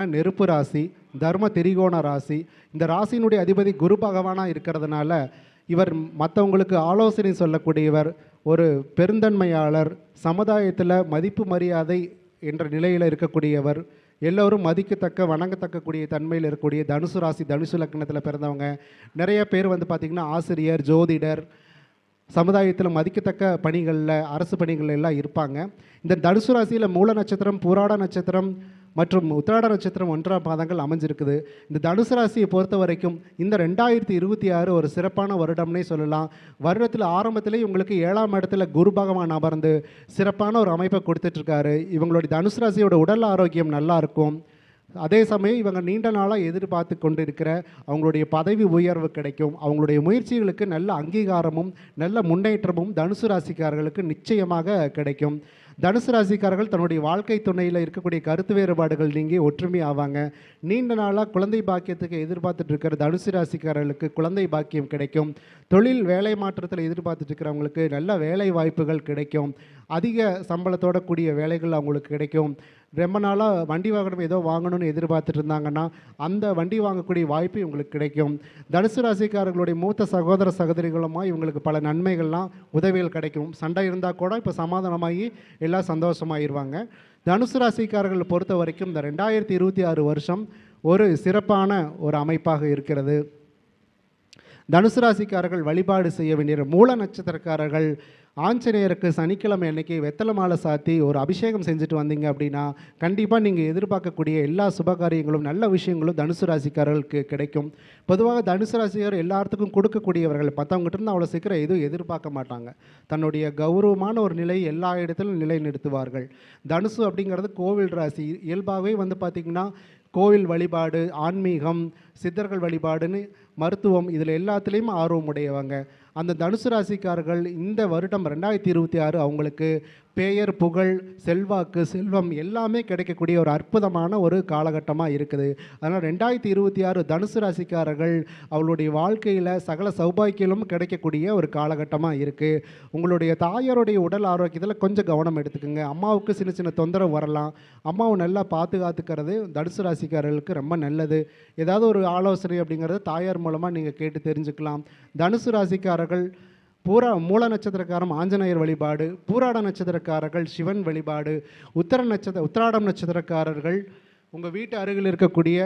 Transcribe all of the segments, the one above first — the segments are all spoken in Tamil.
நெருப்பு ராசி தர்ம திரிகோண ராசி இந்த ராசியினுடைய அதிபதி குரு பகவானாக இருக்கிறதுனால இவர் மற்றவங்களுக்கு ஆலோசனை சொல்லக்கூடியவர் ஒரு பெருந்தன்மையாளர் சமுதாயத்தில் மதிப்பு மரியாதை என்ற நிலையில் இருக்கக்கூடியவர் எல்லோரும் மதிக்கத்தக்க வணங்கத்தக்கக்கூடிய தன்மையில் இருக்கக்கூடிய தனுசு ராசி தனுசு லக்னத்தில் பிறந்தவங்க நிறைய பேர் வந்து பார்த்திங்கன்னா ஆசிரியர் ஜோதிடர் சமுதாயத்தில் மதிக்கத்தக்க பணிகளில் அரசு பணிகள் எல்லாம் இருப்பாங்க. இந்த தனுசு ராசியில் மூல நட்சத்திரம் புராட நட்சத்திரம் மற்றும் உத்திராட நட்சத்திரம் ஒன்றாம் பாதங்கள் அமைஞ்சிருக்குது. இந்த தனுசு ராசியை பொறுத்த வரைக்கும் இந்த ரெண்டாயிரத்தி இருபத்தி ஆறு ஒரு சிறப்பான வருடம்னே சொல்லலாம். வருடத்தில் ஆரம்பத்திலே உங்களுக்கு ஏழாம் இடத்துல குரு பகவான் அமர்ந்து சிறப்பான ஒரு அமைப்பை கொடுத்துட்ருக்காரு. இவங்களுடைய தனுசு ராசியோட உடல் ஆரோக்கியம் நல்லா இருக்கும். அதே சமயம் இவங்க நீண்ட நாளாக எதிர்பார்த்து கொண்டு இருக்கிற அவங்களுடைய பதவி உயர்வு கிடைக்கும். அவங்களுடைய முயற்சிகளுக்கு நல்ல அங்கீகாரமும் நல்ல முன்னேற்றமும் தனுசு ராசிக்காரர்களுக்கு நிச்சயமாக கிடைக்கும். தனுசு ராசிக்காரர்கள் தன்னுடைய வாழ்க்கை துணையில் இருக்கக்கூடிய கருத்து வேறுபாடுகள் நீங்கி ஒற்றுமை ஆவாங்க. நீண்ட நாளாக குழந்தை பாக்கியத்துக்கு எதிர்பார்த்துட்டு இருக்கிற தனுசு ராசிக்காரர்களுக்கு குழந்தை பாக்கியம் கிடைக்கும். தொழில் வேலை மாற்றத்தில் எதிர்பார்த்துட்டு இருக்கிறவங்களுக்கு நல்ல வேலை வாய்ப்புகள் கிடைக்கும். அதிக சம்பளத்தோட கூடிய வேலைகள் அவங்களுக்கு கிடைக்கும். ரொம்ப நாளாக வண்டி வாகனம் ஏதோ வாங்கணும்னு எதிர்பார்த்துட்டு இருந்தாங்கன்னா அந்த வண்டி வாங்கக்கூடிய வாய்ப்பு இவங்களுக்கு கிடைக்கும். தனுசு ராசிக்காரர்களுடைய மூத்த சகோதர சகோதரிகளுமாக இவங்களுக்கு பல நன்மைகள்லாம் உதவிகள் கிடைக்கும். சண்டை இருந்தால் கூட இப்போ சமாதானமாகி எல்லாம் சந்தோஷமாயிருவாங்க. தனுசு ராசிக்காரர்கள் பொறுத்த வரைக்கும் இந்த ரெண்டாயிரத்தி இருபத்தி ஆறு வருஷம் ஒரு சிறப்பான ஒரு அமைப்பாக இருக்கிறது. தனுசு ராசிக்காரர்கள் வழிபாடு செய்ய வேண்டிய மூல நட்சத்திரக்காரர்கள் ஆஞ்சநேயருக்கு சனிக்கிழமை அன்னைக்கு வெத்தலை மாலை சாத்தி ஒரு அபிஷேகம் செஞ்சுட்டு வந்தீங்க அப்படின்னா கண்டிப்பாக நீங்கள் எதிர்பார்க்கக்கூடிய எல்லா சுபகாரியங்களும் நல்ல விஷயங்களும் தனுசு ராசிக்காரர்களுக்கு கிடைக்கும். பொதுவாக தனுசு ராசிக்காரர் எல்லாத்துக்கும் கொடுக்கக்கூடியவர்கள் மற்றவங்ககிட்ட இருந்து அவ்வளோ சீக்கிரம் எதுவும் எதிர்பார்க்க மாட்டாங்க. தன்னுடைய கௌரவமான ஒரு நிலை எல்லா இடத்திலும் நிலைநிறுத்துவார்கள். தனுசு அப்படிங்கிறது கோவில் ராசி. இயல்பாகவே வந்து பார்த்திங்கன்னா கோவில் வழிபாடு ஆன்மீகம் சித்தர்கள் வழிபாடுன்னு மருத்துவம் இதில் எல்லாத்துலேயும் ஆர்வம் உடையவங்க அந்த தனுசு ராசிக்காரர்கள் இந்த வருடம் ரெண்டாயிரத்தி இருபத்தி ஆறு அவங்களுக்கு பெயர் புகழ் செல்வாக்கு செல்வம் எல்லாமே கிடைக்கக்கூடிய ஒரு அற்புதமான ஒரு காலகட்டமாக இருக்குது. அதனால் ரெண்டாயிரத்தி இருபத்தி ஆறு தனுசு ராசிக்காரர்கள் அவளுடைய வாழ்க்கையில் சகல சௌபாக்கியங்களும் கிடைக்கக்கூடிய ஒரு காலகட்டமாக இருக்குது உங்களுடைய தாயாருடைய உடல் ஆரோக்கியத்தில் கொஞ்சம் கவனம் எடுத்துக்கோங்க. அம்மாவுக்கு சின்ன சின்ன தொந்தரவு வரலாம். அம்மாவை நல்லா பாதுகாத்துக்கிறது தனுசு ராசிக்காரர்களுக்கு ரொம்ப நல்லது. ஏதாவது ஒரு ஆலோசனை அப்படிங்கிறது தாயார் மூலமாக நீங்கள் கேட்டு தெரிஞ்சுக்கலாம். தனுசு ராசிக்காரர்கள் பூரா மூல நட்சத்திரக்காரம் ஆஞ்சநேயர் வழிபாடு பூராட நட்சத்திரக்காரர்கள் சிவன் வழிபாடு உத்தர நட்சத்திர உத்திராடம் நட்சத்திரக்காரர்கள் உங்கள் வீட்டு அருகில் இருக்கக்கூடிய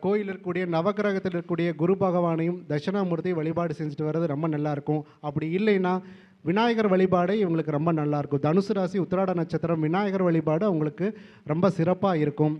கோயில் இருக்கக்கூடிய நவகிரகத்தில் இருக்கக்கூடிய குரு பகவானையும் தட்சிணாமூர்த்தி வழிபாடு செஞ்சுட்டு வர்றது ரொம்ப நல்லாயிருக்கும் அப்படி இல்லைன்னா விநாயகர் வழிபாடே இவங்களுக்கு ரொம்ப நல்லாயிருக்கும் தனுசு ராசி உத்திராட நட்சத்திரம் விநாயகர் வழிபாடு அவங்களுக்கு ரொம்ப சிறப்பாக இருக்கும்.